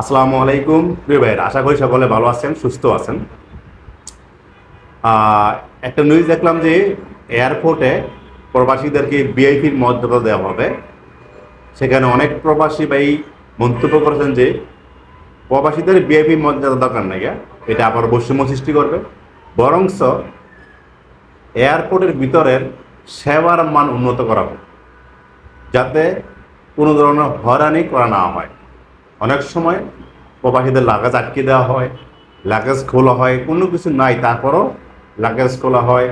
আসসালামু আলাইকুম। প্রিয় ভাইয়ের, আশা করি সকলে ভালো আছেন, সুস্থ আছেন। একটা নিউজ দেখলাম যে এয়ারপোর্টে প্রবাসীদেরকে বিআইপির মর্যাদা দেওয়া হবে। সেখানে অনেক প্রবাসী ভাই মন্তব্য করেছেন যে প্রবাসীদের বিআইপি মর্যাদা দরকার নাই হ্যাঁ? এটা আবার বৈষম্য সৃষ্টি করবে। বরংস এয়ারপোর্টের ভিতরের সেবার মান উন্নত করা হোক যাতে কোনো ধরনের হয়রানি করা না হয়। অনেক সময় প্রবাসীদের লাগেজ আটকে দেওয়া হয় লাগেজ খোলা হয়, কোনো কিছু নাই, তারপরও লাগেজ খোলা হয়,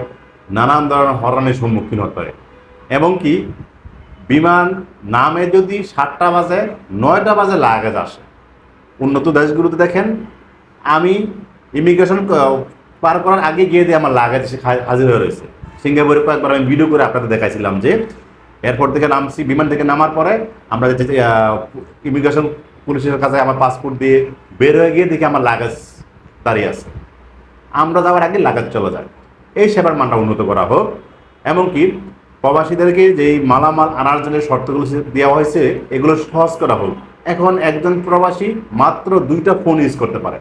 নানান ধরনের হরানির সম্মুখীন হতে পারে এবং কি, বিমান নামে যদি সাতটা বাজে, নয়টা বাজে লাগেজ আসে। উন্নত দেশগুলোতে দেখেন, আমি ইমিগ্রেশন পার করার আগে গিয়ে দিয়ে আমার লাগেজ হাজির হয়ে রয়েছে। সিঙ্গাপুরে কয়েকবার আমি ভিডিও করে আপনাদের দেখাইছিলাম যে এয়ারপোর্ট থেকে নামছি, বিমান থেকে নামার পরে আমরা ইমিগ্রেশন পুলিশের কাছে আমার পাসপোর্ট দিয়ে বের হয়ে গিয়ে দেখি আমার লাগেজ দাঁড়িয়ে আছে। আমরা যাওয়ার আগে লাগাজ চলে যায়। এই সেবার মানটা উন্নত করা হোক। এমনকি প্রবাসীদেরকে যেই মালামাল আনার জন্য শর্তগুলো দেওয়া হয়েছে, এগুলো সহজ করা হোক। এখন একজন প্রবাসী মাত্র দুইটা ফোন ইউজ করতে পারে।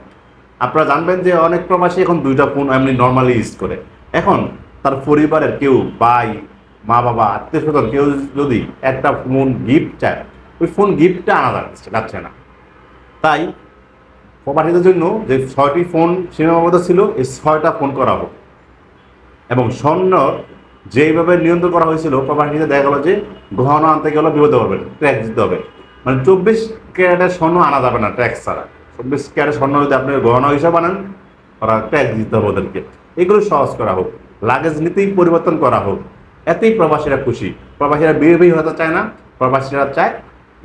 আপনারা জানবেন যে অনেক প্রবাসী এখন দুইটা ফোন এমনি নর্মালি ইউজ করে। এখন তার পরিবারের কেউ ভাই মা বাবা আত্মীয় স্বজন কেউ যদি একটা ফোন গিফট চায় ওই ফোন গিফটটা আনা যাচ্ছে যাচ্ছে না। তাই প্রবাসীদের জন্য যে ছয়টি ফোন সীমাবদ্ধ ছিল, এই ছয়টা ফোন করা হোক। এবং স্বর্ণ যেইভাবে নিয়ন্ত্রণ করা হয়েছিল প্রবাসীদের দেখা গেলো যে গহনা আনতে গেলে বিপদে পারবে ট্যাক্স দিতে হবে। মানে চব্বিশ ক্যারেটের স্বর্ণ আনা যাবে না ট্যাক্স ছাড়া। চব্বিশ ক্যারেট স্বর্ণ যদি আপনি গহনা হিসাবে আনেন ওরা ট্যাক্স দিতে হবে ওদেরকে। এগুলো সহজ করা হোক লাগেজ নীতি পরিবর্তন করা হোক। এতেই প্রবাসীরা খুশি। প্রবাসীরা বিয়ে হতে চায় না, প্রবাসীরা চায়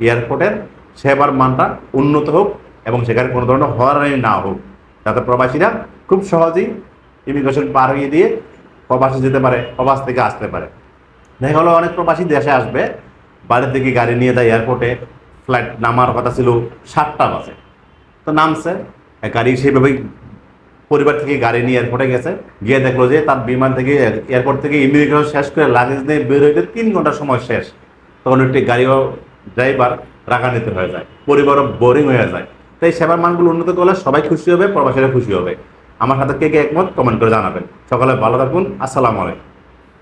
এয়ারপোর্টের সেবার মানটা উন্নত হোক এবং সেখানে কোনো ধরনের হয়রানি না হোক। যাতে প্রবাসীরা খুব সহজেই ইমিগ্রেশন পার হয়ে দিয়ে প্রবাসী যেতে পারে, প্রবাস থেকে আসতে পারে। দেখা গেলো অনেক প্রবাসী দেশে আসবে, বাড়ির থেকে গাড়ি নিয়ে যায় এয়ারপোর্টে, ফ্লাইট নামার কথা ছিল সাতটা বাজে। তো নামছে গাড়ি সেইভাবেই পরিবার থেকে গাড়ি নিয়ে এয়ারপোর্টে গেছে। গিয়ে দেখল যে তার বিমান থেকে এয়ারপোর্ট থেকে ইমিগ্রেশন শেষ করে লাগেজ নিয়ে বের হইতে তিন ঘণ্টার সময় শেষ। তখন একটি গাড়িও ড্রাইভার রাগান্বিত হয়ে যায়, পরিবারও বোরিং হয়ে যায়। তাই সেবার মানগুলো উন্নত করলে সবাই খুশি হবে, প্রবাসীরা খুশি হবে। আমার সাথে কে কে একমত কমেন্ট করে জানাবেন। সকালে ভালো থাকুন, আসসালামু আলাইকুম।